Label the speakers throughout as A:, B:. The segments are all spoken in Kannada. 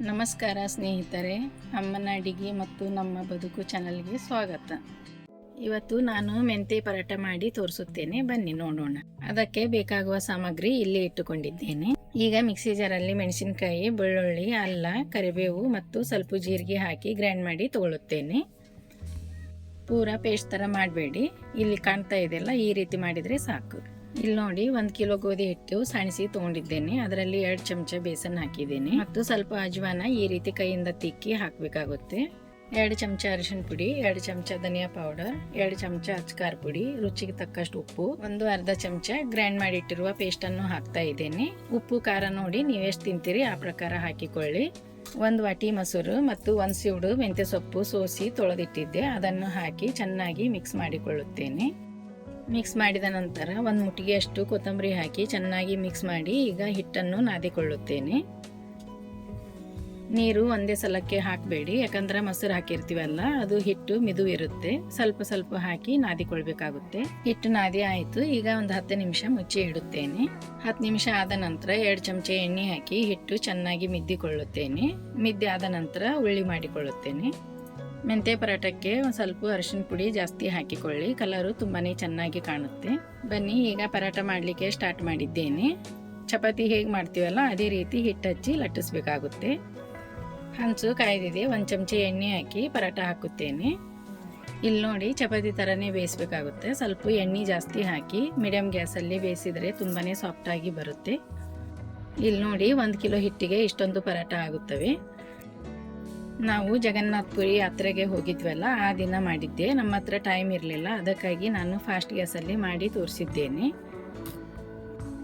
A: ನಮಸ್ಕಾರ ಸ್ನೇಹಿತರೆ, ಅಮ್ಮನ ಅಡಿಗೆ ಮತ್ತು ನಮ್ಮ ಬದುಕು ಚಾನಲ್ಗೆ ಸ್ವಾಗತ. ಇವತ್ತು ನಾನು ಮೆಂತೆ ಪರಾಟ ಮಾಡಿ ತೋರಿಸುತ್ತೇನೆ. ಬನ್ನಿ ನೋಡೋಣ. ಅದಕ್ಕೆ ಬೇಕಾಗುವ ಸಾಮಗ್ರಿ ಇಲ್ಲಿ ಇಟ್ಟುಕೊಂಡಿದ್ದೇನೆ. ಈಗ ಮಿಕ್ಸಿ ಜಾರಲ್ಲಿ ಮೆಣಸಿನಕಾಯಿ, ಬೆಳ್ಳುಳ್ಳಿ, ಅಲ್ಲ, ಕರಿಬೇವು ಮತ್ತು ಸ್ವಲ್ಪ ಜೀರಿಗೆ ಹಾಕಿ ಗ್ರೈಂಡ್ ಮಾಡಿ ತಗೊಳ್ಳುತ್ತೇನೆ ಪೂರ ಪೇಸ್ಟ್ ಥರ ಮಾಡಬೇಡಿ. ಇಲ್ಲಿ ಕಾಣ್ತಾ ಇದೆಯಲ್ಲ, ಈ ರೀತಿ ಮಾಡಿದರೆ ಸಾಕು. ಇಲ್ಲಿ ನೋಡಿ ಒಂದು ಕಿಲೋ ಗೋಧಿ ಹಿಟ್ಟು ಸಣಿಸಿ ತಗೊಂಡಿದ್ದೇನೆ. ಅದರಲ್ಲಿ ಎರಡು ಚಮಚ ಬೇಸನ್ ಹಾಕಿದ್ದೇನೆ. ಮತ್ತು ಸ್ವಲ್ಪ ಅಜ್ವಾನ ಈ ರೀತಿ ಕೈಯಿಂದ ತಿಕ್ಕಿ ಹಾಕಬೇಕಾಗುತ್ತೆ. ಎರಡು ಚಮಚ ಅರಿಶಿನ ಪುಡಿ, ಎರಡು ಚಮಚ ಧನಿಯಾ ಪೌಡರ್, ಎರಡು ಚಮಚ ಅಚ್ಕಾರ ಪುಡಿ, ರುಚಿಗೆ ತಕ್ಕಷ್ಟು ಉಪ್ಪು, ಒಂದು ಅರ್ಧ ಚಮಚ ಗ್ರೈಂಡ್ ಮಾಡಿಟ್ಟಿರುವ ಪೇಸ್ಟ್ ಅನ್ನು ಹಾಕ್ತಾ ಇದ್ದೇನೆ. ಉಪ್ಪು, ಖಾರ ನೋಡಿ ನೀವೆಷ್ಟು ತಿಂತೀರಿ ಆ ಪ್ರಕಾರ ಹಾಕಿಕೊಳ್ಳಿ. ಒಂದು ವಾಟಿ ಮೊಸರು ಮತ್ತು ಒಂದು ಸಿವುಡು ಮೆಂತ್ಯ ಸೊಪ್ಪು ಸೋಸಿ ತೊಳೆದಿಟ್ಟಿದ್ದೆ. ಅದನ್ನು ಹಾಕಿ ಚೆನ್ನಾಗಿ ಮಿಕ್ಸ್ ಮಾಡಿಕೊಳ್ಳುತ್ತೇನೆ. ಮಿಕ್ಸ್ ಮಾಡಿದ ನಂತರ ಒಂದು ಮುಟ್ಟಿಗೆಯಷ್ಟು ಕೊತ್ತಂಬರಿ ಹಾಕಿ ಚೆನ್ನಾಗಿ ಮಿಕ್ಸ್ ಮಾಡಿ ಈಗ ಹಿಟ್ಟನ್ನು ನಾದಿಕೊಳ್ಳುತ್ತೇನೆ. ನೀರು ಒಂದೇ ಸಲಕ್ಕೆ ಹಾಕಬೇಡಿ, ಯಾಕಂದರೆ ಮೊಸರು ಹಾಕಿರ್ತೀವಲ್ಲ, ಅದು ಹಿಟ್ಟು ಮಿದು ಇರುತ್ತೆ. ಸ್ವಲ್ಪ ಸ್ವಲ್ಪ ಹಾಕಿ ನಾದಿಕೊಳ್ಬೇಕಾಗುತ್ತೆ. ಹಿಟ್ಟು ನಾದಿ ಆಯಿತು, ಈಗ ಒಂದು ಹತ್ತು ನಿಮಿಷ ಮುಚ್ಚಿ ಇಡುತ್ತೇನೆ. ಹತ್ತು ನಿಮಿಷ ಆದ ನಂತರ ಎರಡು ಚಮಚ ಎಣ್ಣೆ ಹಾಕಿ ಹಿಟ್ಟು ಚೆನ್ನಾಗಿ ಮಿದ್ದಿಕೊಳ್ಳುತ್ತೇನೆ. ಮಿದ್ದೆ ಆದ ನಂತರ ಉಳ್ಳಿ ಮಾಡಿಕೊಳ್ಳುತ್ತೇನೆ. ಮೆಂತ್ಯ ಪರೋಟಕ್ಕೆ ಒಂದು ಸ್ವಲ್ಪ ಅರಿಶಿನ ಪುಡಿ ಜಾಸ್ತಿ ಹಾಕಿಕೊಳ್ಳಿ. ಕಲರು ತುಂಬಾ ಚೆನ್ನಾಗಿ ಕಾಣುತ್ತೆ. ಬನ್ನಿ, ಈಗ ಪರೋಟ ಮಾಡಲಿಕ್ಕೆ ಸ್ಟಾರ್ಟ್ ಮಾಡಿದ್ದೇನೆ. ಚಪಾತಿ ಹೇಗೆ ಮಾಡ್ತೀವಲ್ಲ, ಅದೇ ರೀತಿ ಹಿಟ್ಟು ಹಚ್ಚಿ ಲಟ್ಟಿಸ್ಬೇಕಾಗುತ್ತೆ. ಹಂಚು ಕಾಯ್ದಿದೆ, ಒಂದು ಚಮಚ ಎಣ್ಣೆ ಹಾಕಿ ಪರೋಟ ಹಾಕುತ್ತೇನೆ. ಇಲ್ಲಿ ನೋಡಿ, ಚಪಾತಿ ಥರನೇ ಬೇಯಿಸ್ಬೇಕಾಗುತ್ತೆ. ಸ್ವಲ್ಪ ಎಣ್ಣೆ ಜಾಸ್ತಿ ಹಾಕಿ ಮೀಡಿಯಮ್ ಗ್ಯಾಸಲ್ಲಿ ಬೇಯಿಸಿದರೆ ತುಂಬಾ ಸಾಫ್ಟಾಗಿ ಬರುತ್ತೆ. ಇಲ್ಲಿ ನೋಡಿ, ಒಂದು ಕಿಲೋ ಹಿಟ್ಟಿಗೆ ಇಷ್ಟೊಂದು ಪರೋಟ ಆಗುತ್ತವೆ. ನಾವು ಜಗನ್ನಾಥ್ಪುರಿ ಯಾತ್ರೆಗೆ ಹೋಗಿದ್ವಲ್ಲ, ಆ ದಿನ ಮಾಡಿದ್ದೆ. ನಮ್ಮ ಹತ್ರ ಟೈಮ್ ಇರಲಿಲ್ಲ. ಅದಕ್ಕಾಗಿ ನಾನು ಫಾಸ್ಟ್ ಗ್ಯಾಸಲ್ಲಿ ಮಾಡಿ ತೋರಿಸಿದ್ದೇನೆ.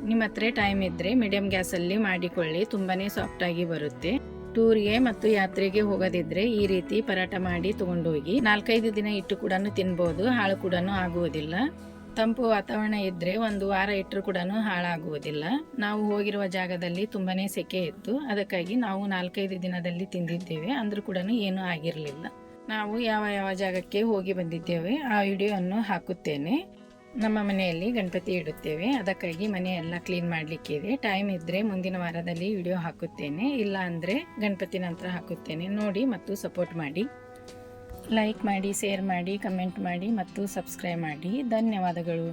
A: ನಿಮ್ಮ ಹತ್ರ ಟೈಮ್ ಇದ್ದರೆ ಮೀಡಿಯಮ್ ಗ್ಯಾಸಲ್ಲಿ ಮಾಡಿಕೊಳ್ಳಿ. ತುಂಬಾ ಸಾಫ್ಟಾಗಿ ಬರುತ್ತೆ. ಟೂರ್ಗೆ ಮತ್ತು ಯಾತ್ರೆಗೆ ಹೋಗೋದಿದ್ರೆ ಈ ರೀತಿ ಪರಾಟ ಮಾಡಿ ತೊಗೊಂಡೋಗಿ ನಾಲ್ಕೈದು ದಿನ ಇಟ್ಟು ಕೂಡ ತಿನ್ಬೋದು. ಹಾಳು ಕೂಡ ಆಗುವುದಿಲ್ಲ. ತಂಪು ವಾತಾವರಣ ಇದ್ದರೆ ಒಂದು ವಾರ ಇಟ್ಟರೂ ಕೂಡ ಹಾಳಾಗುವುದಿಲ್ಲ. ನಾವು ಹೋಗಿರುವ ಜಾಗದಲ್ಲಿ ತುಂಬಾ ಸೆಕೆ ಇತ್ತು. ಅದಕ್ಕಾಗಿ ನಾವು ನಾಲ್ಕೈದು ದಿನದಲ್ಲಿ ತಿಂದಿದ್ದೇವೆ. ಅಂದರೂ ಕೂಡ ಏನೂ ಆಗಿರಲಿಲ್ಲ. ನಾವು ಯಾವ ಯಾವ ಜಾಗಕ್ಕೆ ಹೋಗಿ ಬಂದಿದ್ದೇವೆ ಆ ವಿಡಿಯೋವನ್ನು ಹಾಕುತ್ತೇನೆ. ನಮ್ಮ ಮನೆಯಲ್ಲಿ ಗಣಪತಿ ಇಡುತ್ತೇವೆ. ಅದಕ್ಕಾಗಿ ಮನೆಯೆಲ್ಲ ಕ್ಲೀನ್ ಮಾಡಲಿಕ್ಕೆ ಇದೆ. ಟೈಮ್ ಇದ್ದರೆ ಮುಂದಿನ ವಾರದಲ್ಲಿ ವಿಡಿಯೋ ಹಾಕುತ್ತೇನೆ. ಇಲ್ಲ ಅಂದರೆ ಗಣಪತಿ ನಂತರ ಹಾಕುತ್ತೇನೆ. ನೋಡಿ ಮತ್ತು ಸಪೋರ್ಟ್ ಮಾಡಿ. ಲೈಕ್ ಮಾಡಿ ಶೇರ್ ಮಾಡಿ ಕಮೆಂಟ್ ಮಾಡಿ ಮತ್ತು ಸಬ್ಸ್ಕ್ರೈಬ್ ಮಾಡಿ. ಧನ್ಯವಾದಗಳು.